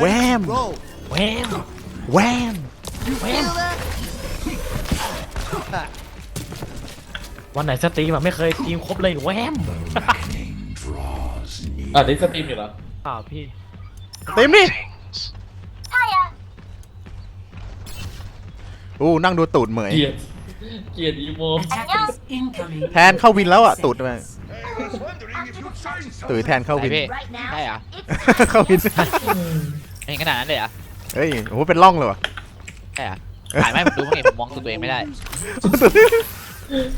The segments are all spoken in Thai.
แวม Roll. แวมแวม You feel that? วันไหนสตรีมอะไม่เคยทีมครบเลยแวมอะนี่สตรีมอยู่เหรออ้าวพี่เต็มนี่อู้นั่งดูตูดเหมยเกลียดเกลียดอีโม Attackers incoming. แทนเข้าวินแล้วอะตูดมาตูดแทนเข้าไหนวินพี่ใช่เหรอเข้าวิน เห็นขนาดนั้นเลยเหรอเฮ้ยโอ้โหเป็นร่องเลยวะ ใช่เหรอถ่ายไม่ผมดูมั้งไงผมมองตัวเองไม่ได้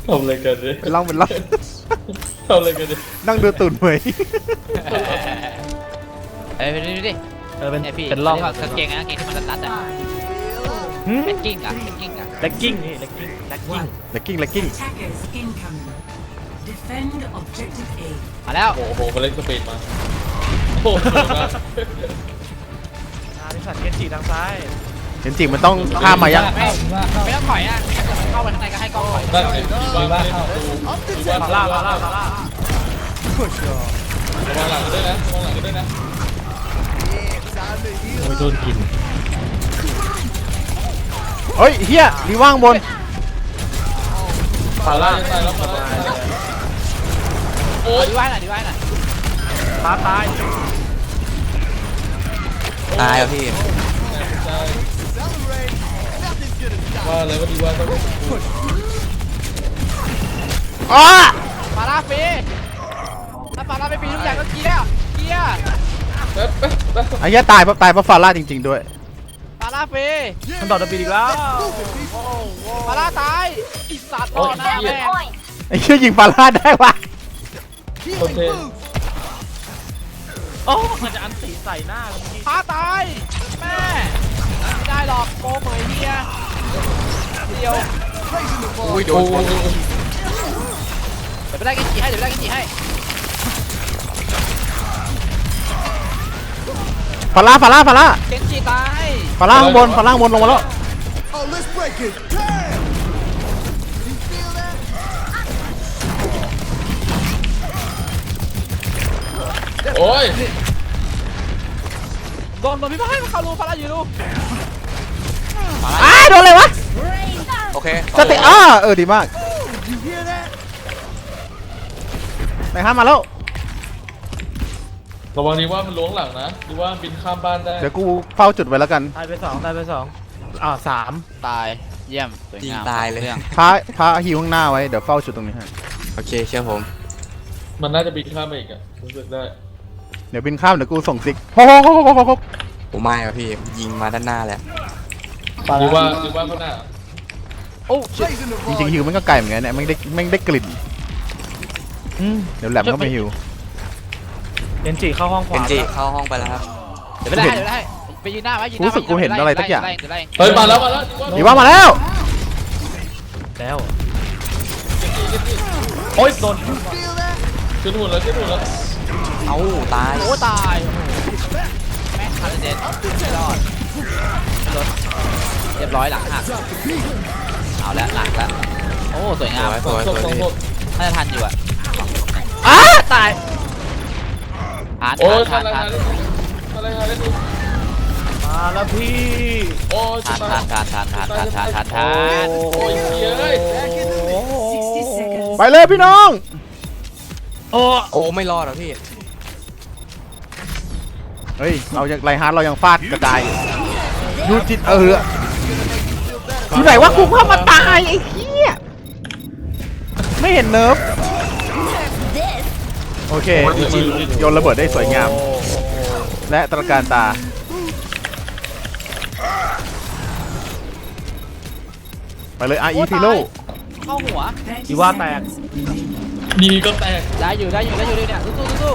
ทำอะไรกันเนี่ยเป็นร่องเป็นร่อง ทำอะไรกันเนี่ยนั่งดูตูดเหมยเอ้ยไปดูดิเออเป็นเนี่ยพี่เป็นร่องกางเกงนะกางเกงที่มันรัดๆอะหืมเลกกิ้งอะเลกกิ้งอะเลกกิ้งนี่เลกกิ้งเลกกิ้งเลกกิ้งเลกกิ้ง Attackers incoming. Defend objective A. มาแล้วโอ้โหมาเล่นสปีดมา โอ้โห สวยมากอาริสันเกนจิทางซ้ายเกนจิมันต้องข้ามมายังไม่ไม่ต้องถอยอะถ้าเกิดมันเข้าไปข้างในก็ให้กล้องถอยนั่นไงดีว่าเล่นดูดีว่ามาล่ามาล่ามาล่าระวังหลังด้วยนะระวังหลังด้วยนะ Time to heal. เฮ้ยเฮียมีว่างบนฟาร่าจะตายแล้วฟาร่าจะตายแล้วโอ้เอายดีไว้หน่อยดีไว้หน่อยตาตาย ตายอะพี่ตาย Celebrate. Nothing's gonna stop. ว่าอะไรว่าดีว่าต้องอ้าปาราฟรีถ้าปาราไม่ฟรีทุกอย่างก็เกียร์เกียร์แป๊บแป๊บแป๊บไอ้เหี้ยตายเพราะตายเพราะฟาร่าจริง ๆด้วย ปาราฟรีมันต่อดับบีอีกแล้วปาราตายอีสัตว์รอหน้าแม่งไอ้เหี้ยยิงฟาร่าได้วะ Healing Okay. boots. โอ้มันจะอันตีใส่หน้าเมื่อกี้พาตายแม่ไม่ได้หรอกโกเหมยเฮียเดียวอุ้ยโดนเดี๋ยวไปได้กันจีให้เดี๋ยวไปได้กันจีให้ฟาร่าฟาร่าฟาร่าเกนจีตายฟาร่าข้างบนฟาร่าข้างบนลงมาแล้ว Oh, let's break it. Damn. โอ้ยโดนโดนพี่บ้านมาเข้ารูพาราอยู่รูอ้ายโดนอะไรวะโอเคสติอ้าเออดีมาก You hear that? ไหนห้ามมาแล้วระวังดีว่ามันล้วงหลังนะดีว่าบินข้ามบ้านได้ เดี๋ยวกูเฝ้าจุดไว้แล้วกันตายไปสองตายไปสองอ่าสามตายเยี่ยมสวยยิงงามตายเลย รื่องพาพาฮิวข้างหน้าไว้เดี๋ยวเฝ้าจุดตรงนี้ให้โอเคเชื่อผม มันน่าจะบินข้ามไปอีกอะรู้สึกได้ เดี๋ยวบินข้ามเดี๋ยวกูส่งซิกโอ้โหผมไม่อะพี่ยิงมาด้านหน้าแล้วดีว่าดีว่าเขาหน้าโอ้ Raising the จริง bar. ๆฮิวมันก็ไกลเหมือนกันเนี่ยแม่งได้แม่งได้กลิ่นอืมเดี๋ยวแหลมก็ไปฮิวเดนจิเข้าห้องขเป็วานจีเข้าห้องไปแล้วครับเดี๋ยวไปได้เดี๋ยวไปได้ไปยืนหน้าไว้ยืนหน้ารู้สึกกูเห็นอะไรสักอย่างเดี๋ยวไล่เฮ้ยมาแล้วมาแล้วดีว่ามาแล้วแล้วโอ๊ยโดน You feel that? ขึ้นหุ่นแล้วขึ้นหุ่นแล้วเอ้าตาย โอ้ตายแม่งคาร์เดนไม่รอดไม่รถเรียบร้อยหลังหักเอาแล้วหลังแล้วโอ้สวยงามสวยสสอวงยสองพี่ศพน่าจะทันอยู่อะอ้าตายทานโอ้ยทาทานนอะไรทานทานอะไรทานอะไรดูมาแล้วพี่โอ้ยทานจะทานทานทานทานทานทานทานทานโอ้ยเฮ้ย Back in the mix. 60 seconds. ไปเลยพี่น้อง โอ้โอ้ไม่รอดเหรอพี่ เฮ้ย เรายังไรฮาร์ดเรายังฟาดกระจายยูจิตเออที่ไหนวะกูเข้ามาตายไอ้เหี้ย ไม่เห็นเนิร์ฟโอเคโยนระเบิดได้สวยงาม และตระการตา ไปเลย RE พีโร่เข้าหัวอีว่าแตก ดีก็แตกได้อยู่ได้อยู่ได้อยู่เนี่ยสู้สู้สู้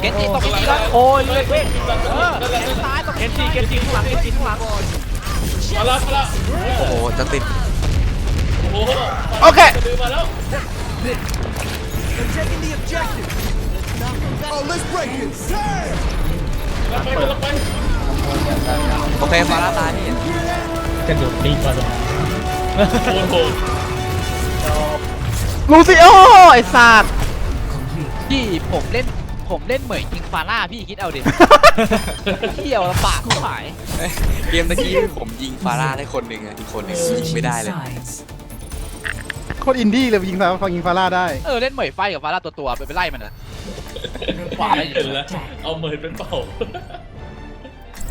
เกนจีตกเกนจีแล้วโอ้ยเลือดเว้ยเออเกนจีตายตกเกนจิเกนจิข้างหลังเกนจิข้างหลังมาแล้วมาแล้วโอ้โหจะติดโอ้โหโอเคดื้อมาแล้ว They're taking the objective. Oh, let's break it. Damn. รับไปรับไปโอเคฟาร่าตายพี่กระโดดตีก่อนเลยโอ้โห ลูซิโอไอ้สัตว์ที่ผมเล่นผมเล่นเหมยยิงฟาร่าพี่คิดเอาดิเที่ยวลำบากก็หมายเกมตะกี้ผมยิงฟาร่าได้คนหนึ่งอะอีกคนหนึ่งยิงไม่ได้เลย Sides. โคตรอินดี้เลยยิงฟาฟังยิงฟาร่าได้เออเล่นเหมยไฟกับฟาร่าตัวตัวๆไปไปไล่มันอะ Prepare เห็น to แล้ว attack. เอาเมยเป็นเป่า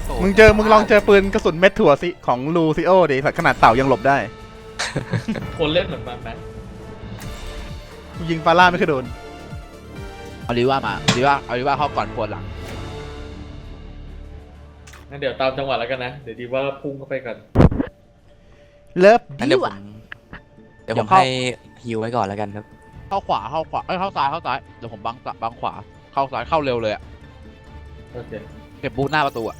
โถ่มึงเจอมึงลองเจอปืนกระสุนเม็ดถั่วสิของลูซิโอดิสัตว์ขนาดเต่ายังหลบได้ คนเล่นเหมือนมันไห มยิงฟาร่าไม่เคยโดนเอาลิว่ามาเอาลิว่าเอาลิว่าเข้าก่อนควรหลัง งั้นเดี๋ยวตามจังหวะแล้วกันนะ เดี๋ยวดีว่าพุ่งเข้าไปกันเลิฟงั้นดิเดี๋ยววผม เดี๋ยวผมเดี๋ยวเข้า ให้ฮิวไว้ก่อนแล้วกันครับ เข้าขวาเข้าขวาเอ้ยเข้าซ้ายเข้าซ้ายเดี๋ยวผมบังบังขวาเข้าซ้ายเข้าเร็วเลยอะโอเคเก็บบูทหน้าประตูอะ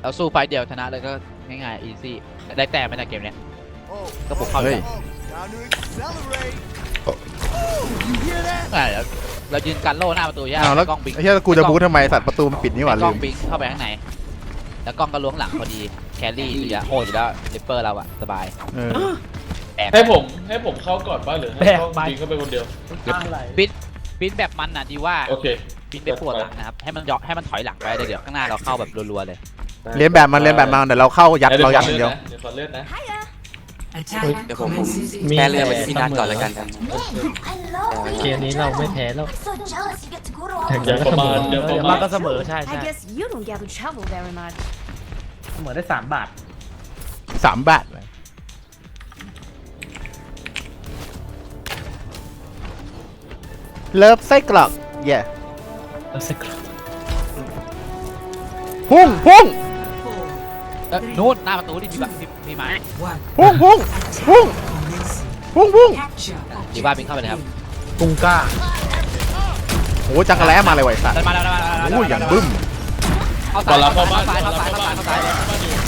แล้วสู้ไฟต์เดียวชนะเลยก็ง่ายๆอีซี่ได้แต้มไหมในะเกมเนี้ย Oh, ก็ผมเข้าเฮ้อยยู่ time to accelerate. ใช่แล้วเรายืนกันโล่หน้าประตูย่าอ้าวแล้วกล้องบิงไอ้เหี้ยกูจะบูททำไมสัตว์ประตูมันปิดนี่หว่าให้กลืล้องมบิงเข้าไปข้างในแล้วกล้องก็ล้วงหลังพอดีแครี่หรือจะโหดอยู่แล้วลิปเปอร์เราอะสบายเออแอบให้ผมให้ผมเข้าก่อนบ้างหรือให้เข้าบิงเข้าไปคนเดียวบินบินแบบมันน่ะดีว่าโอเคบินไปปวดหลังนะครับให้มันย่อให้มันถอยหลังไปเดี๋ยวเดี๋ยวข้างหน้าเราเข้าแบบรัวๆเลยเรียนแบบมันเรียนแบบมันเดี๋ยวเราเข้ายัดเรายัดอย่างเดียว เดี๋ยวขอเลื่อนนะ Attack Ủa, để ผม- commences in แค่เลื่อนไปที่พี่นัทก่อนแล้วกันครับ I love เกมนี้เราไม่แพ้แล้ว I'm so jealous you get to go to all เดี๋ยวประมาณเดี๋ยวประเดี๋ยวมามาณก็เสมอใช่ I ใช่ guess you don't get to travel very much. เสมอได้สามบาทสามบาทเลยเลิฟไส้กรอกเย่พุ่งพุ่ง four, เอ้ยนู่นหน้าประตูนี่มีแบบมีมีไม้ one. พุ่งพุ่งพุ่ง Commencing. พุ่งพุ่ง Capture ดีว่าบินเข้าไปเลยครับกุงก้าโอ้จักรแล้มาเลยไวะไอ้สัตว์ได้มาแล้วได้มาแล้วได้มาแล้วโอ้ยอย่างบึ้มเข้าก่ซ้าอยนรับเข้าเข้าบ้านซ้ายก่อเข้านรับซ้ายเข้าเข้าบ้าซ้านยเข้าซ้ายบ้านอยู่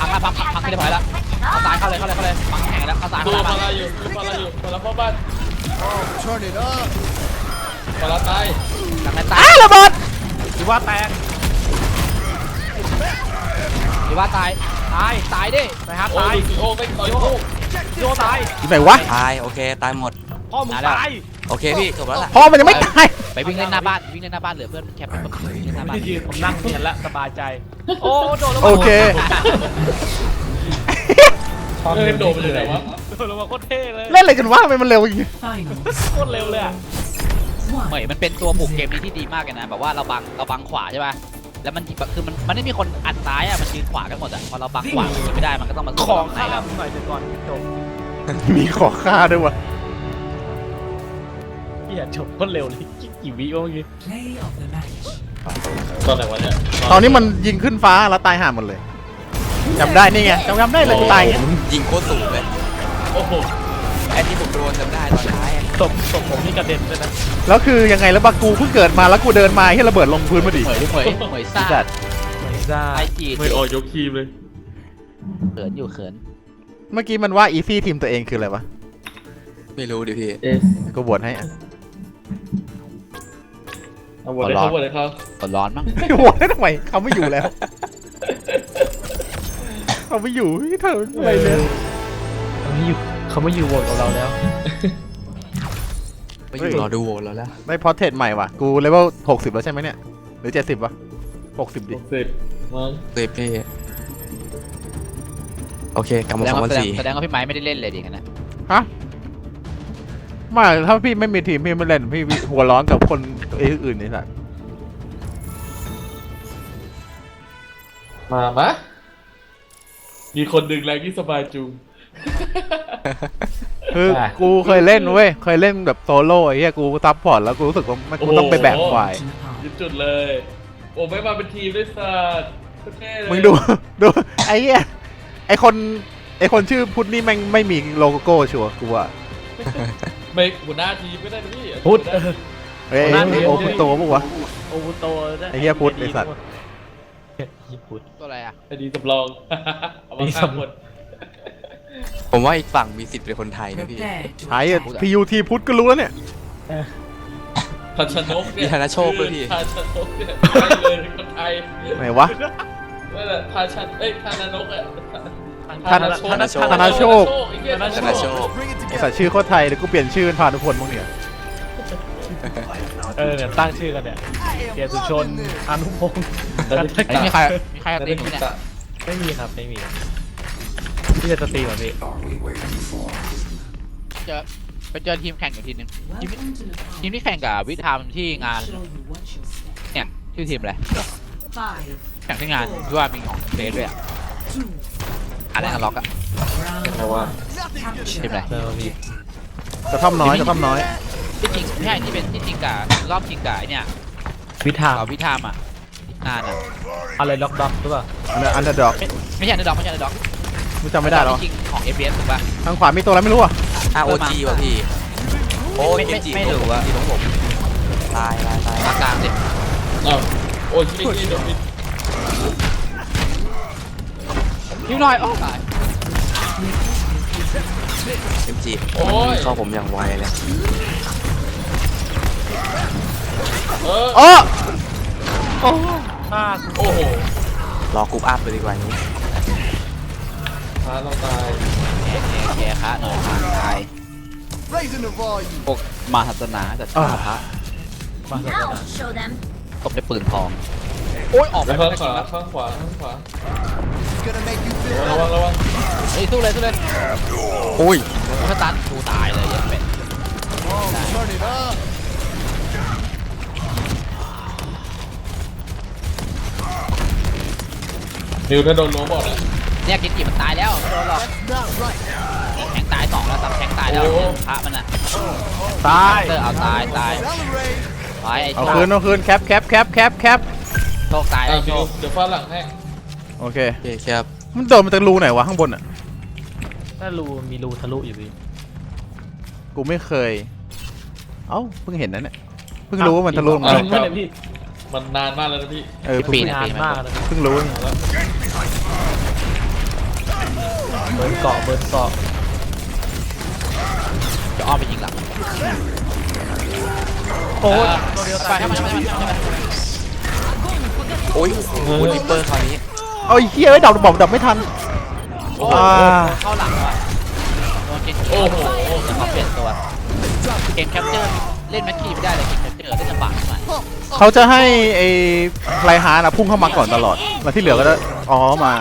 พังละพังพังพังขึ้นได้พอแล้วเข้าซ้ายเข้าเลยเข้าเลยเข้าเลยพังแข่งแล้วเข้าซ้ายดูเข้าฟาซ้ายราอยู่ดูฟาราอยู่ฟาราเข้าบ้าน Oh, turn it up. ฟาราตายหลังนั้นตาอ้ายระเบิดดีว่าแตก ดีว่าตายตายตายดิไปฮาร์ดโอ้ตายดูสิโอ้ไม่ต่อยลูกโยตายที่ไหนวะ ตายโอเคตายหมด พ่อมึงตายโอเคพี่จบแล้วล่ะพ่อมันยังไม่ตาย ไปวิ่งเล่นหน้าบ้านวิ่งเล่นหน้าบ้านเหลือเพื่อนแคปไปวิ่งเล่นหน้าบ้านที่ยืนผมนั่งเนียนแล้วสบายใจ โอ้โดนแล้วโอเคเออโดดไปเลยไหนวะโดนแล้วมาโคตรเท่เลย เล่นอะไรกันวะทำไมมันเร็วอย่างงี้ finals. โคตรเร็วเลยอะเหมยมันเป็นตัวบุกเกมนี้ที่ดีมากเลยนะแบบว่าเราบังเราบังขวาใช่ป่ะ แล้วมันคือมันมันไม่มีคนอัดซ้ายอะมันยืนขวากันหมดอะพอเราบังขวามันยิงไม่ได้มันก็ต้องมาขสู้องข้างในข้าเรามหน่อยเดี๋ยวก่อนจบมีขอค่าด้วยวะเฮียจบโคตรเร็วเลยกี่วิวะเมื่อกี้ Play of the match. ตอนไหนวะเนี่ยตอนนี้มันยิงขึ้นฟ้าแล้วตายห่าหมดเลยจำได้นี่ไงจำจำได้เลยกูตายอย่างเงี้ยยิงโคตรสูงเลย โอ้โหไอ้ที่ผมโดนจำได้ตอนท้ายอะ ศพศพผมนี่กระเด็นเลยนะแล้วคือยังไงแล้วบากูเพิ่งเกิดมาแล้วกูเดินมาให้ระเบิดลงพื้นมาดิเหมยเหมยเหมยซ่าจัดไม่ได้ไอจีไม่ออกยกทีมเลยเขินอยู่เขิน เมื่อกี้มันว่าอีซี่ทีมตัวเองคืออะไรวะ ไม่รู้ดิพี่เอสกูบวชให้อะเอาบอลเลยเขาบอลเลยเขากดร้อนมั้งไม่บวชให้ทำไมเขาไม่อยู่แล้วเขาไม่อยู่ที่เธออะไรเลยเขาไม่อยู่เขาไม่อยู่โหวตกับเราแล้ว ไปอยู่รอดูโหวตแล้วแล้วได้พอเทสใหม่ว่ะ กูเลเวลหกสิบแล้วใช่ไหมเนี่ย หรือเจ็ดสิบวะหกสิบดิหกสิบมั้งเซฟพี่โอเคกลับแสมาดงสองพัว่านแสดงสี่แสดงว่าพี่ไม้ไม่ได้เล่นเลยดิกันนะไมาถ้าพี่ไม่มีทีมพี่ไม่เล่น พี่หัวร้อนกับคนอื่นนี่สัสมามะมีคนดึงแรงที่สบายจุง คือกูเคยเล่นเว้ย เคยเล่นแบบโซโล่ไอ้เหี้ยกูซับพอร์ตแล้วกูรู้สึกว่ามันกูต้องไปแบกควาย To the path. ยึดจุดเลย โอ้ไม่มาเป็นทีมด้วยสัตว์เท่เลยมึงดู ดู ไอ้เหี้ยไอ้คน ไอ้คนชื่อพุทธนี่แม่งไม่มีโลโก้ชัวร์กูว่าไม่หัวหน้าทีมก็ได้นะพี่พุทธเออเอ้ยหัวหน้าทีมโอ้คุณโตปะวะ โอวุโตด้ไอ้เหี้ยพุทธไอ้สัตว์ เหี้ยพุทธ ตัวอะไรอะ ไอ้ดีสำรอง เอามาข้ามหมด ผมว่าอีกฝั่งมีสิทธิ์เป็นคนไทยนะพี่ Prepare to ไอ้ attack. พียูทีพุทธก็รู้แล้วเนี่ย ทัชนกเนี่ยมีธนโชคด้วยพี่ ทัชนกเนี่ยใช่เลยคนไทยไหนวะ นั่นแหละทาชันเอ้ยทานนกอะธนธนโชคธนโชค ไอ้เหี้ยธนโชค Bring it ไอ้ together. สัตว์ชื่อโคตรไทยเดี๋ยวกูเปลี่ยนชื่อเป็นพานุพลมั้งเนี่ยเเออเนี่ยตั้งชื่อกันเนี่ยเกียรติสุชน อนุพงศ์แล้วกันนี่ทอันนี้มีใครกะมีใครตีผมเนี่ย ไม่มีครับ ไม่มี ที่จะสตรีมเหรอพี่เจอไปเจอทีมแข่งอยู่ทีนึงทีม Welcome to the ทีมที่แข่งกับวิทามที่งาน Show you what you'll stand. เนี่ยชื่อทีมอะไร Five, แข่งที่งานที่ว่ามีของเฟสด้วยอะ two, อะไรนะล็อกอะ round เพราะว่าทีมอะไรเออพี่กระท่อมน้อยกระท่อมน้อยที่จริงไม่ใช่ที่เป็นที่จริงกับรอบจริงกับไอเนี่ยวิธากับวิทามอะงานอะอะไรล็อกด็อกหรือเปล่าอันนั้นอันเดอร์ดอกไม่ไม่ใช่อันเดอร์ด็อกไม่ใช่อันเดอร์ด็อก กูจำไม่ได้หรอที่จริงของเอฟเถูกป่ะ ทางขวามีตัวอะไรไม่รู้อะอาโอจีว่ะพี่โอ้ยไม่เกไม่มจีไม่รู้อะจีของผมตายตายตายมากลางสิอ้าวโอ้ยนี่นี่โดนพิษนิดหน่อยโอ้ตายเกมจีโอ้ยเข้าผมอย่างไวเลยเออโอ้ฆ่าโอ้โหรอกรุ๊ปอัพเลยดีกว่านี้ พาเราตายโอเคโอเคครับหน่อยครับตาย Raising the volume. พวกมาหัสนาจัดอ่าพระมาส Now นา show them. ตบด้วยปืนทองโอ้ยออกไปแล้วข้างขจริวาข้างขวาข้างขวา It's gonna make you feel ระวังระวังเฮ้ยสู้เลยสู้เลยโอ้ยถ้าตันกูตายเลยยังเป็น Turn it up. นิวถ้าโดนล้มบอกเลย เนี่ยกินกี่มันตายแล้วไม่โดนหรอก Not right. แทงตายสองแล้วตับแทงตายแล้วโอ้พระมันอะตายเตอร์เอาตายตาย Accelerate. ไว้ไอ้เอาโชคืคนเอาคืนแคปแคปแคปแคปแคปโชคตายอะไอ้โชนิวคเดี๋ยวฟาดหลังให้โอเค โอเคครับมันโดนมาจากรูไหนวะข้างบนอะ ถ้ารูมีรูทะลุอยู่พี่กูไม่เคย เอ้าเพิ่งเห็นนั่นเนี่ยเพิ่งรู้ว่ามันทะลุลงจมาริงด้วยเนี่ยพี่มันนานมากแล้วนะพี่เออเพิ่งปีนนานมากแล้วนะเพิ่งรู้แล้ว เบิร์นเกาะเบิร์นเกาะจะอ้อมไปยิงหลังโอ้ยตัวเดียวตายให้มันให้มันให้มันให้มันโอ้ยโอ้โหริปเปอร์คราวนี้เอาไอ้เหี้ยไอ้ดอกบอกดับไม่ทันโอ้อ่าเข้าหลังว่ะโดนเกนจิโอ้โหจะเขาเปลี่ยนตัวเกมแคปเจอร์เล่นแม็กกี้ไม่ได้เลยเกมแคปเจอร์เล่นลำบากมากเขาจะให้ไอ้ไรฮาร์ดอะพุ่งเข้ามาก่อนตลอดแล้วที่เหลือก็จะอ๋อมา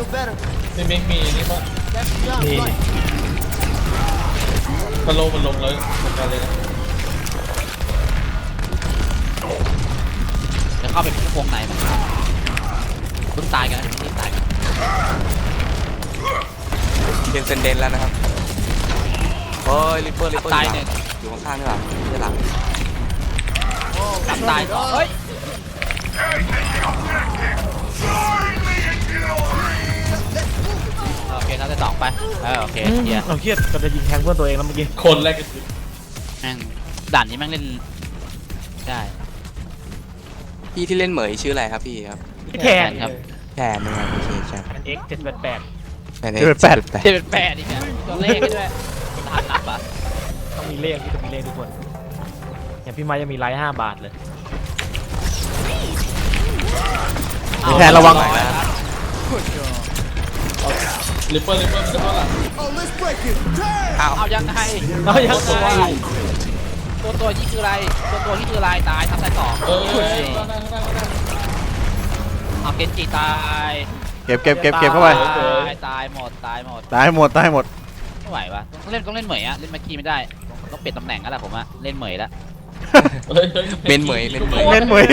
feel better. นี่มิกมีนี่ปะ That's not นี่ right. พะโลมันลงเลยเหมือนกันเลยนะเดี๋ยวเข้าไปวงไหนมันเพิ่งตายกันนะเพิ่งตายกันเป็นเซนเดนแล้วนะครับเฮ้ยริปเปอร์ริปเปอร์ตายหนึ่งอยู่ข้างๆนี่หลังนี่หลังตับตายสองเฮ้ยโอ เคครับจะสองไป เออโอเคเฮียเราเครียดก็จะยิงแทงเพื่อนตัวเองแล้วเมื่อกี้คนแรกกันแม่งด่านนี้แม่งเล่นได้ พี่ที่เล่นเหมยชื่ออะไรครับพี่ครับพี่แทนครับ แทนนะครับโอเคครับแทนเอ็กเจ็ดแปดแปดแทนเจ็ดแปดแปดเจ็ดเป็นแปดอีกนะตัวเลขให้ด้วยทานนับอะต้องมีเลขพี่ต้องมีเลขทุกคน อย่างพี่ไม้ยังมีไลท์ห้าบาทเลยแทนระวัง ริปเปอร์ริปเปอร์มันจะเข้าหลัง Oh, let's break it. Damn. เอาเอายังไงเอายังไงตัวตัวที่คืออะไรตัวตัวที่คืออะไรตายทำได้สองเออข้างหน้าข้างหน้าข้างหน้าเอาเกนจิตายเก็บเก็บเก็บเก็บเข้าไป ตายตายหมดตายหมดตายหมดตายหมดไม่ไหววะต้องเล่นต้องเล่นเหมยอะเล่นแม็กกี้ไม่ได้ต้องเปลี่ยนตำแหน่งแล้วแหละผมอะเล่นเหมยแล้ว เฮ้ยฮ้ยเมนเหมยเมนเหมย เมนเหมย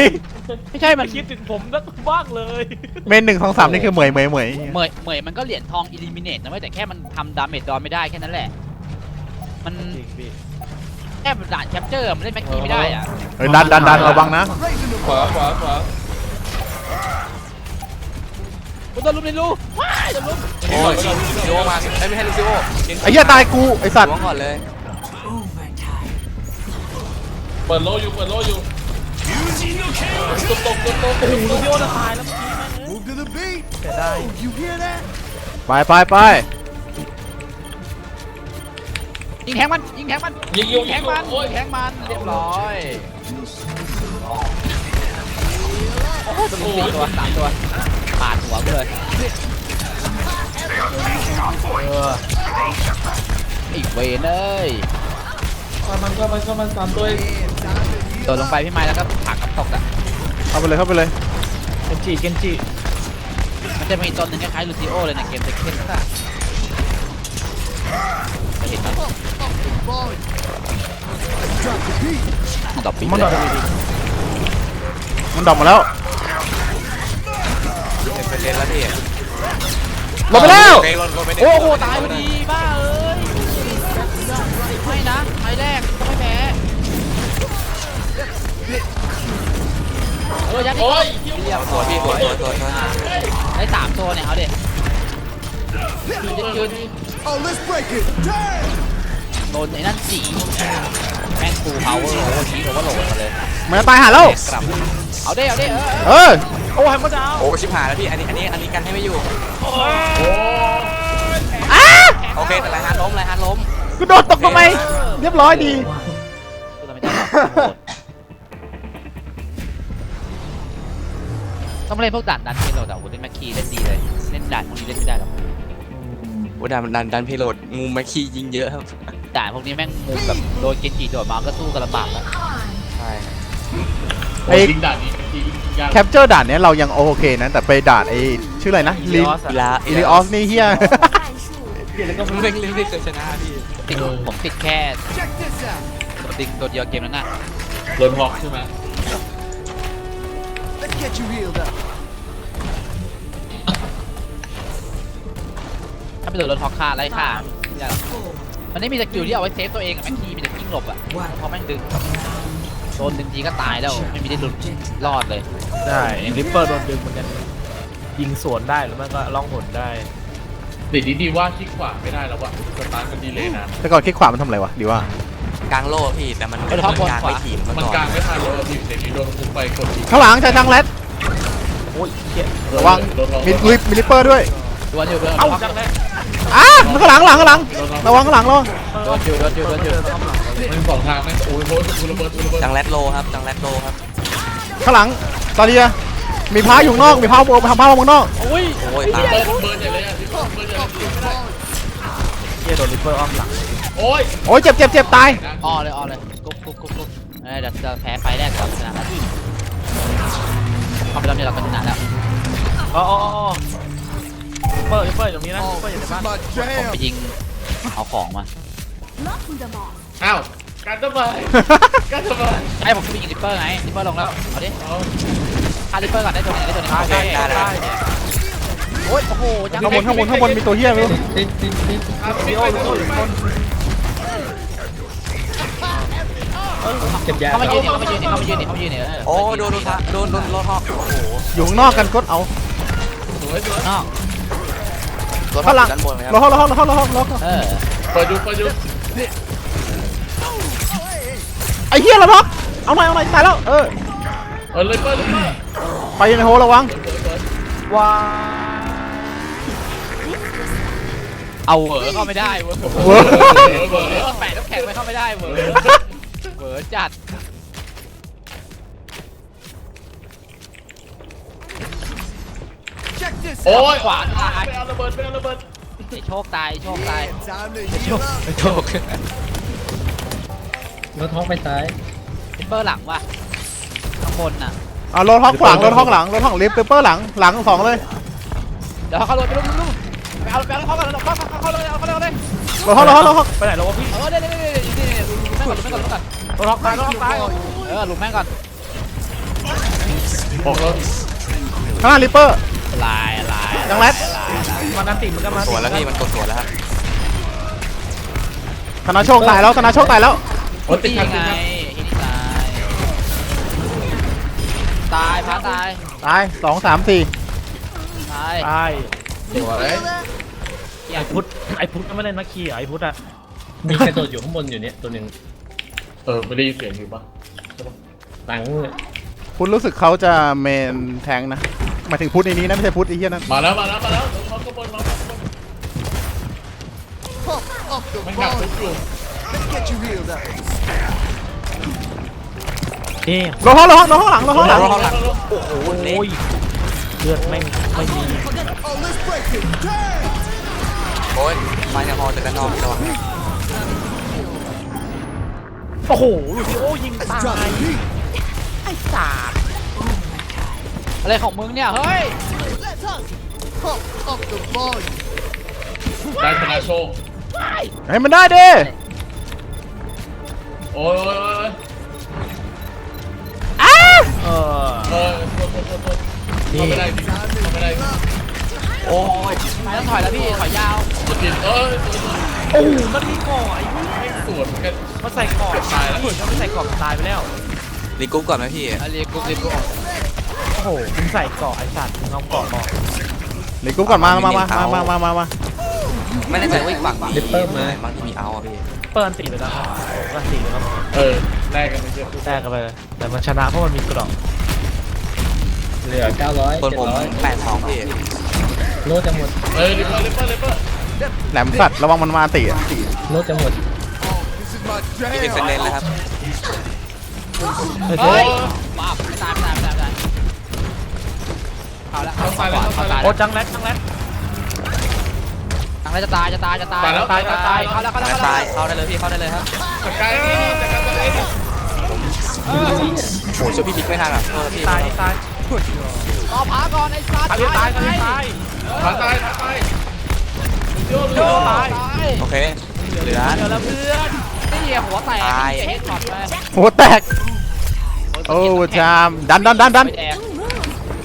ไม่ใช่มันคิดถึงผมนักบ้างเลยเมนหนึ่งสองสามนี่คือเหมยเหมยเหมยเหมยเหมยมันก็เหรียญทองอิลิมิเนตนะเว้ยแต่แค่มันทำดาเมจดอนไม่ได้แค่นั้นแหละ มันจริงพี่แค่ด่านแคปเจอร์มันเล่นแม็กกี้ไม่ได้อะเฮ้ยดันดันดันระวังนะ Raising the ขวาขวาขวากูโดนลุมในรูว้ายโดนลุมโอ้ยซิโอมาเอ้ยไม่ใช่ลิซิโอไอ้เหี้ยตายกูไอ้สัตว์ล้วงก่อนเลย overtime. เปิดโลอยู่เปิดโลอยู่ตบตบตบตบโอ้โหพี่โอจะตายแล้ว Move to the beat. เสียดาย Oh, you hear that? ไปไปไปยิงแทงมันยิงแทงมันยิงยิยิงงแทยิงงมันโอ้ยยิงแทงมันเรียบร้อยโอ้โหเป็นสี่ตัวสามตัวผ่านหัวกูเลยเอออีกเวนเอ้ย มันก็มันก็มันสามตัวเองโดดลงไปพี่ไม้แล้วก็ผลักกับตกอะเข้าไปเลยเข้าไปเลยเกนจิเกนจิมันจะมีตนหนึ่งคล้ายๆลูซิโอเลยในเกมเทคเคนค่ะจะเห็นไหม Drop the beat. ดอกปีมันดเลอกยมันดอกมาแล้วเป็นเลนแล้วพี่ลงไปแล้วโอเคลงลงไปในโอ้โหตายพอดีบ้าเอ้ย โอ้ยเรียบตัวพี่ตัวตัวตัวตัวได้สามตัวเนี่ยเอาเด็ดยืน Oh, let's break it. Damn. โดนไอ้นั่นจีแม่งฟูเวอร์โอเวอร์ชีโอเวอร์โหลดมาเลยมันจะตายหาแล้ว กลับเอาเด้เอาเด้เออเออ โอ้ยมันจะเอาโอ้ชิบหายแล้วพี่อันนี้อันนี้อันนี้กันให้ไม่อยู่อ้าโอเคแต่ไรฮาร์ดล้มไรฮาร์ดล้มกูโดดตกทำไม เรียบร้อยดีตัวไม่ได้ ต้องเล่นพวกด่านดันเทโลดอะโหเล่นแม็กคีเล่นดีเลย เล่นด่านพวกนี้เล่นไม่ได้หรอกโอ้ดันดันดันเพโลดงูแมคคียิงเยอะครับด่านพวกนี้แม่งมุมแบบโดนเกนจิโดดมาก็สู้กันลำบากแล้วใช่ไอ้ยิงด่านนี้ยิงยากแคปเจอร์ด่านเนี้ยเรายังโอเคนะแต่ไปด่านไอ้ชื่ออะไรนะลีลิออสอีลาอิลิออสนี่เฮียก็ไม่ไม่ไม่เคยชนะพี่ติดผมติดแค่ Check this out. ตัวติงตัวเดียวเกมนั้นน่ะโดนฮอกใช่ไหม Let's get you healed up. ถ้าไปโดนรถฮอกฆ่าไล่ฆ่าไม่ได้หรอกมันไม่มีสกิลที่เอาไว้เซฟตัวเองอะแม็กคีมีแต่กิ้งหลบอะเพราะแม่งดึงโดนดึงทีก็ตายแล้ว ไม่มีได้หลุดรอดเลยใช่ริปเปอร์โดนดึงเหมือนกันยิงสวนได้หรือไม่ก็ล่องหนได้ติดดีดีว่าคลิกขวาไม่ได้แล้วว่ะสตาร์ทมันดีเลยนะแต่ก่อนคลิกขวามันทำอะไรวะดีว่า กลางโล่พี่แต่มันมันกลางไม่ถีบมันก่อนกลางไม่ทันเลยอยู่ในนี้โดนคุมไปกดทีข้างหลังชายทางแรดโอ้ยเหี้ยระวังโดนฮอกมีลิปมีลิปเปอร์ด้วยดวลอยู่เพื่อนเอ้าจังเลยอ้าข้างหลังข้างหลังข้างหลังระวังข้างหลังระวังดวลอยู่ดวลอยู่ดวลอยู่มันสองทางไหมโอ้ยโอ้ยกูระเบิดกูระเบิดจังแรดโลครับจังแรดโลครับข้างหลังตาเลียมีพระอยู่ข้างนอกมีพระบวทำพระลงข้างนอกโอ้ยโอ้ยตายเบิร์นเบิร์นใหญ่เลยอะเบิร์นใหญ่เลยไม่ได้เหี้ยโดนริปเปอร์อ้อมหลัง โอ้ยโอ้ยเจ็บเจ็บเจ็บตายออเลยออเลยกุ๊บกุ๊บกุ๊บกุ๊บเอ้ยเดี๋ยวจะแพ้ไฟแรกก่อนชนะแล้วเข้าไปแล้วเนี่ยเราก็ชนะแล้วอ๋ออ๋ออ๋อริปเปอร์ริปเปอร์อยู่ตรงนี้นะริป Oh, เปอร์อยู่ใน this บ้าน is my ผมไป jam. ยิงเอาของมาอ้าวการทำไมการทำไมใช่ผมจะไปยิงริปเปอร์ไงริปเปอร์ลงแล้วเอาดิเอาฆ่าริปเปอร์ก่อนได้ตัวหนึงได้ตัวหนึงโอเคได้ได้โอ้ยโอ้โหจังข้างบนข้างบนข้างบนมีตัวเฮียไม่รู้เอาพี่โอ้ยโอ้ ยโอ้ยเข้ามายืนดิเข้ามายืนดิเข้ามายืนดิเข้ามายืนดิเโอ้โดนโดนพระโดนโดนรถฮอกโอ้โหอยู่ข้างนอกกันกดเอาสวยสวยนอกรถฮข้าองกหลังด้านบนไหมครอรับห้องรอห้องรอห้องรอห้องรอห้องเออเปิดดูเปิดดูไอ้เฮียระพักเอาหน่อยเอาหน่อยตายแล้วเออเออเลยเปิดเลยเปิดไปในโฮระวังว้าเอาเหวอเข้าไม่ได้เว้ยเว้ยเปิดเหวอแปะน้ำแข็งไปเข้าไม่ได้เหวอเหว อจัด Check this โอ้ out. ยขวาตายไปเอาระเบิดไปเอาระเบิดไอ้โชคตายไอ้โชคตาย Time to heal up. โชคริปเปอร์หลังว่ะข้างบนน่ะเอารถห้องขวางรถห้องหลังรถห้องลิฟต์เปเปอร์หลังหลังสองเลยเดี๋ยวเขาลงไปลุกลุกไปเอาไปเอาเขาก่อนเขาเขาเขาเลยเอาเขาเลยรถห้องรถห้องรถห้องไปไหนแล้ววะพี่เออเดี๋ยวเดี๋ยวเดี๋ย วเดี๋ยวแม่งก่อนแม่งก่อนแม่งก่อนรถล็อกตายรถล็อกตายเออลุมแม่งก่อนบอกแล้วข้างหน้าลิปเปอร์ ลายลายยังแรดมันนันติดเหมือนกันมาสวนแล้วพี่มันกดสวนแล้วครับธนาโชคตายแล้วธนาโชคตายแล้ว โอ้ติดตีขัดไงติดขัดที่นี่ตาย ตายพาตาย ตายสองสามสี่ตายตาย สวยไอ้พุทธไอ้พุทธก็ไม่เล่นนักขี่เหรอไอ้พุทธอะ มีกระโดดอยู่ข้างบนอยู่เนี่ยตัวหนึ่งเออไม่ได้ยินเสียงอยู่ปะหลังเนี่ยคุณรู้สึกเขาจะเมนแทงนะหมายถึงพุทธในนี้นะไม่ใช่พุทธไอ้เหี้ยนั่นมาแล้วมาแล้วมาแล้วเขาขบวนมาขบวน Pump up the มันกัด volume. ทุกกลุ่ม Let's get you healed up. นี่รถห้องรถห้องรถห้องหลังรถห้องหลังรถห้องหลังโอ้โหเละโอ้ยเลือดแม่งไม่มี Oh, let's break it. Damn. โอ้ยมาจากฮอจากด้านนอกระวัง โอ้โหลูซิโอยิงตายไอ้สาดอะไรของมึงเนี่ย เฮ้ย Let's up. Pump up the volume. ได้ชนะโชคให้มันได้ดิ โอ้ยโอ้ยโอ้ยอ้าเออ โอ้ยโทษโทษโทษโทษเข้าไม่ได้ดิเข้าไม่ได้ดิโอ้ยไม่ต้องถอยแล้วพี่ ถอยยาวจะผิดเอ้ยโอ้โหมันมีก่อไอ้เหี้ยไม่ สวนกันเขาใส่กรอบตายแล้วเขาไม่ใส่กรอบตายไปแล้วรีกุ๊ปก่อนไหมพี่อารีกุ๊กรีกุ๊กออกโอ้โหมึงใส่กรอบไอ้สัตว์มึงเอากรอบออกหลีกุ๊ปก่อนมามามามามามามาไม่แน่ใจว่าอีกฝั่งมีเติมไหมามางที่มีเอาอะพี่เปิ้ลตีไปแล้วครับผมก็ตีไปแล้วเออแลกกันไปเยอะแตกกันไปเลยแต่มันชนะเพราะมันมีกรอบเหลือ900 700คนผมแปดสองพี่โลดจะหมดเออลิปเปอร์ลิปเปอร์ลิปเปอร์แหลมสัตว์ระวังมันมาตีอะโลดจะหมด This is my พี่เป็นเฟรนเลน jam. เลยครับเฮ้ยโอ้เฮ้ยยป้าบไม่ตายไม่ตายไม่ตายไม่ตายเอาละเอาขวาเอาตายโอ้จังแรดจังแรดทางนั้นจะตายจะตายจะตายตายแล้วตายตายตายแล้วเข้าแล้วเข้าแล้วงั้นเข้าตายแล้วเข้าได้เลยพี่เข้าได้เลยครับสกายนี่สกายสกายนี่โอ้โหช่วยพี่บิ๊กไม่ทันอะโทษพี่ตายตายรอพาก่อนไอ้สัตว์ตายตายตายตายขาตายขาตายโยนโยโอ้นตายตายโอเคเหลือเดี๋ยวแล้วเพื่อนนี่ เหี้ยหัวแตกไอ้เหี้ยเฮดช็อตไปหัวแตก โอ้จามดันดันดันดันแดง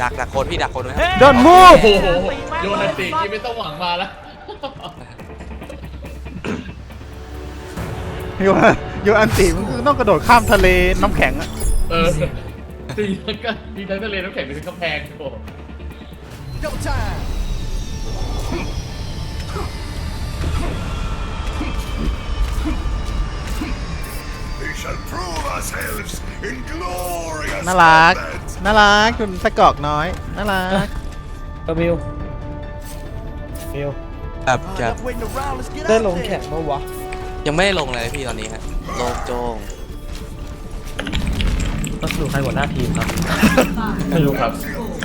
ดักดักคนพี่ดักคนไว้ครับโดนมูฟโอ้โหโยนอันตีกีไม่ต้องหวังมาแล้วโยนโยนอันติมันคือต้องกระโดดข้ามทะเลน้ำแข็งอะเออตีทั้งก็ตีทั้งทะเลน้ำแข็งตีทั้งกำแพงโอ้โห Go time. น่ารัก combat. น่ารักคุณตะกอกน้อย น่ารักก็วิววิวครับครับ Enough waiting around. Let's get ได้ out ลง there. แข่งเมื่อวะยังไม่ได้ลงเลยพี่ตอนนี้ฮะโลงโจงต้องดูใครหัวหน้าทีมครับไม่รู้ครับ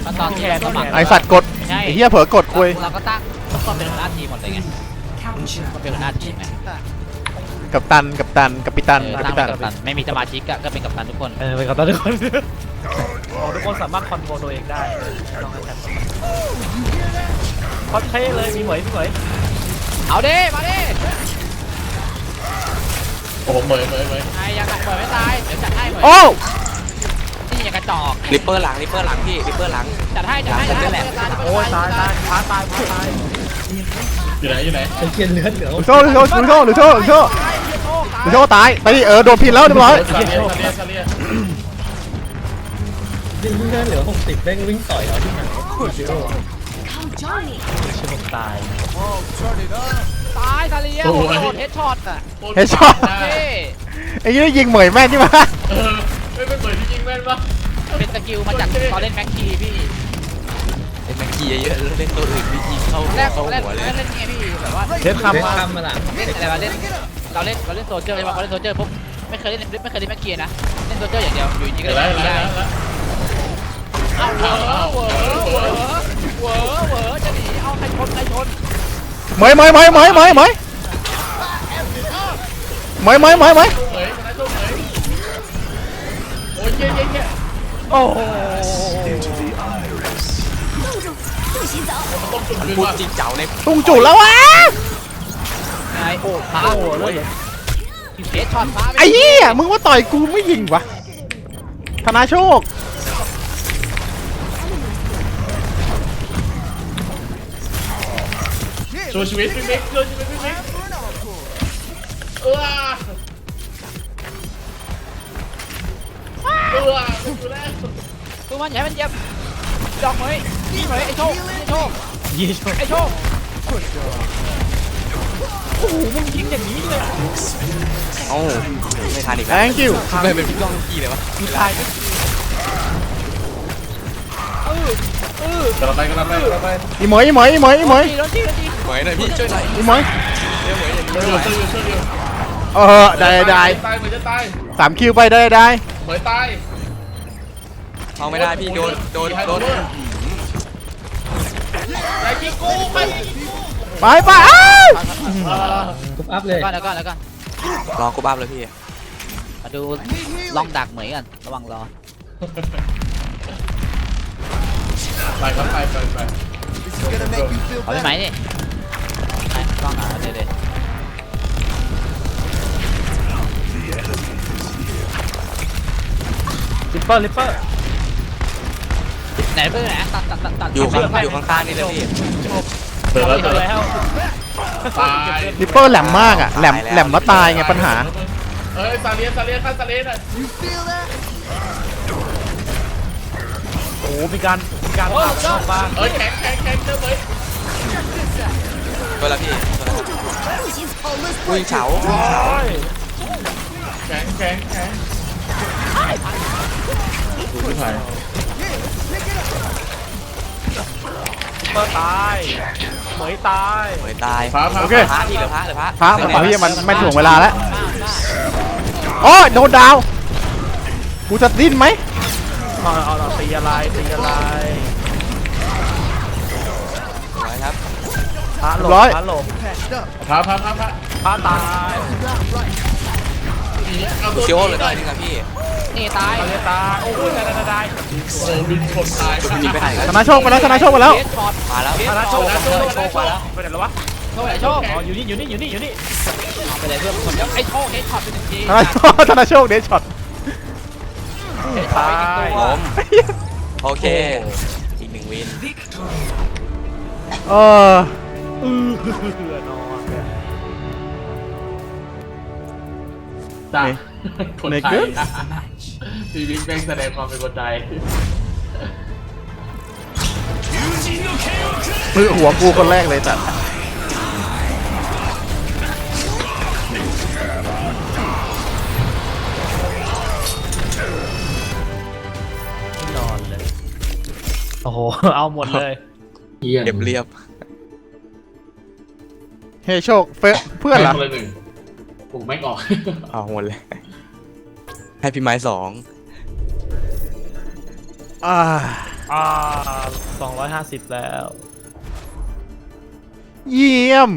ตอนตอนที่เราสมัครไอสัตว์กดใช่ไอเหี้ยเผลอกดคุยเราก็ตั้งก็เป็นหัวหน้าทีมหมดเลยไงก็เป็นหัวหน้าทีมไง กับตันกับตันกับปิตันเออกับตั้ปิงตัเป็นนกัปตันไม่มีสมาชิกอะก็เป็นกัปตันทุกคนเออเป็นกับตันทุกคนโอ้ทุกคนสามารถคอนโทรลตัวเองได้ลองให้แทนคอนเทเลยมีเหมยมีเหมยเอาดิมาดิโอ้โหเหมยเหมยเหมยไอ้ยังไงเปิดไม่ตายเดี๋ยวจัดให้เหมือนโอ้นี่ยังกระจอกริปเปอร์หลังริปเปอร์หลังพี่ริปเปอร์หลังจัดให้จัดให้จัดให้โอ้ยตายตายพาตายพาตาย อยู่ไหนอยู่ไหนเป็นเกียนเลือดเหลือหรือโชว์หรือโชว์หรือโชว์หรือโชว์หรือโชว์หรือโชว์ตายตีเออโดนพินแล้วเรียบร้อย ซาเลียซาเลียซาเลียดึงเลือดเหลือหกสิบเร่งวิ่งต่อยเอาที่ไหนวิวชิบตายตายซาเลียโอ้โหเฮดช็อตอะเฮ้ยชอบ เท่ไอ้ยี่ได้ยิงเหมยแม่นใช่ไหมเออไม่เป็นเหมยที่ยิงแม่นปะเป็นสกิลมาจากตอนเล่นแม็ก คีพี่เล่นแม็กกี้เยอะๆเล่นตัวอื่นพี่ยิงเข้าแรกเข้าแรกหัวเลย เล่นเล่นไงพี่แบบว่าเทปเล่นคำมาคำมาหลังเล่นอะไรวะเล่นเราเล่นเราเล่นโซเจอร์ใช่ป่ะพอเล่นโซเจอร์ปุ๊บไม่เคยเล่นไม่เคยเล่นแม็กคีนะเล่นโซเจอร์อย่างเดียวอยู่จริงๆก็เดี๋ยวเล่แล้วนเดี๋ยวไม่แล้วได้แล้วเอาเหวอเหวอเหวอเหวอจะหนีเอาใครชนใครชนเหมยเหมยเหมยเหมยเหมยเหมยเหมยเหมยเหมยเหมยเหมยชนะโชคเหมยโอ้ยเย้เย้เย้โอ้โห ต้องจุดมันคืนพูดว่ะจริงเจ๋าเลยตุงจุดแล้ววะไงโอ้พาโอ้โหเลยเฮดช็อตพาไอ้เหี้ยมึงว่าต่อยกูไม่ยิงวะธนาโชคโชว์ชีวิตพี่มิกโชว์ชีวิตพี่มิกเออเออไม่อยู่แล้ว ตัวมันใหญ่มันเจ็บดอกเหมยนี่เหมยไอ้โชคไอ้โชค ยี่ชไอ้โชคโอ้โหมึงยิงอย่างนี้เลยเอ้าไม่ทันอีกแล้ว thank you ทำไมเป็นพี่ก้องพี่เลยวะตายกลับไปกลับไปกลับไปอีเหมยอีเหมยอีเหมยอีเหมยทีโดนทีโดนทีเหมยหน่อยพี่ช่วยหน่อยอีเหมยเดี๋ยวเหมยอย่างนี้ช่วยไม่อไหวยู่ช่วยอยู่ช่วยอยู่เออได้ได้ตายเหมือนจะตายสามคิวไปได้ได้เหมือนตายเอาไม่ได้พี่โดนโดนโดน อย่ายิงกูไปไปไปอ้าวทุบอัพเลยก่อนแล้วก่อนแล้วก่อนรอกรุ๊ปอัพเลยพี่มาดูลองดักเหมยกันระวังรอไปครับไปไปไปเอาไปไหมนี่ไปล่องหาเดี๋ยวเดี๋ยวลิปเปอร์ลิปเปอร์ ไหนเพื่อนไหนตัดตัดตัดตัดอยู่ข้างอยู่ข้างๆนี่เลยพี่เสร็จแล้วเจเสร็อจแล้วแล้วตายริปเปอร์แหลมมากอะแหลมแหลมแล้วตายไงปัญหา เอ้ยซาเลียนซาเลียนข้าซาเลียนหน่อย You feel that? โอ้โหมีการมีการผ่านเข้ามาเอ้ยแข็งแข็งแข็งเจอไหมเวลาพี่ Oh, let's อุ้ย break เฉา it. อุ้ยเฉาโอ้ยแข็งแข็งแข็งดูที่ไหนลิป เปอร์ตายเหมยตาย เหมือนตายพาพาโอเคพระพี่เหรือพระเหรือพระพระพี่มันไม่ถ่วงเวลาแล้วโอ้ยโดนดาว กูจะดิ้นไหมเอาเอาเอาตีอะไรตีอะไรสวยครับพระหลบร้อยพระหลบ Patched up. พาพาพาพาพระตาย เอาลูตัวซิโอเหลยหน่อยนึงอะพี่นี่ตายตายตายโอ้ยตายตายตายโอ้บินคนตายคุณยิงไปไหนชแล้วนะโชคไปแล้วชนะโชคไปแล้วเฮดช็อตมาแล้วธนาโชคธนาโชคธนาโชคมาแล้วไปไหนแล้ววะโชคไหนโชคอ๋ออยู่นี่อยู่นี่อยู่นี่อยู่นี่เอาไปเลยเพื่อนคนเดียวไอ้โชคเฮดช็อตเป็นหนึ่งทีชนะโชคชนะโชคเดชช็อตเฮดช็อตไปอีกตัวล้มโอเคอีกหนึ่งวินเออเออนอน จ้าคนไทย Naked? ชีวิตแม่งแสดงความเป็นคนไทยมือหัวกูคนแรกเลยแต่ไม่นอนเลย โอ้โห เอาหมดเลยเยี่ยมเรียบเรียบ เฮ้ยโชคเฟเพื่อนเหรอคนละหนึ่ง ผมไม่งออก เอาหมดเลย ให้พี่ไม้สองอ่าอ่าสองร้อยห้าสิบแล้ว เยี่ยม